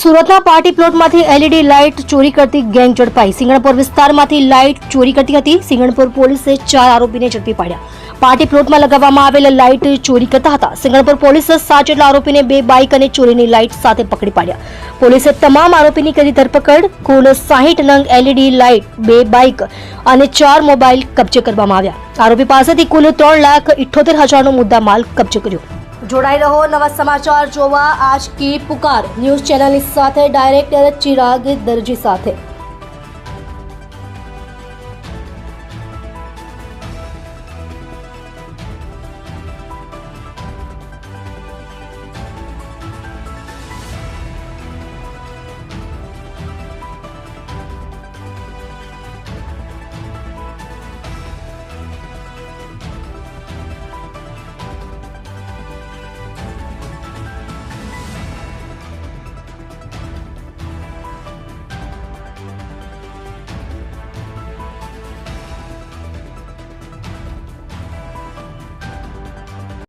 સુરતના party પ્લોટમાંથી LED light ચોરી કરતી ગેંગ ઝડપાઈ. સિંગણપુર વિસ્તારમાંથી લાઇટ ચોરી કરતી હતી. સિંગણપુર પોલીસે ચાર આરોપીને ઝડપી પાડ્યા. પાર્ટી પ્લોટમાં લગાવવામાં આવેલ લાઇટ ચોરી કરતા હતા. સિંગણપુર પોલીસે સાત જેટલા આરોપીને બે બાઇક અને ચોરીની લાઇટ સાથે પકડી પાડ્યા. પોલીસે તમામ આરોપીની કરી ધરપકડ. કુલ સાહીઠ નંગ એલઈડી લાઇટ, બે બાઇક અને ચાર મોબાઈલ કબજે કરવામાં આવ્યા. આરોપી પાસેથી કુલ ત્રણ લાખ ઇઠ્ઠોતેર હજારનો મુદ્દા માલ કબજે કર્યો. જોડાઈ રહો, નવા સમાચાર જોવા. આજ કી પુકાર ન્યૂઝ ચેનલની સાથે ડાયરેક્ટર ચિરાગ દરજી સાથે.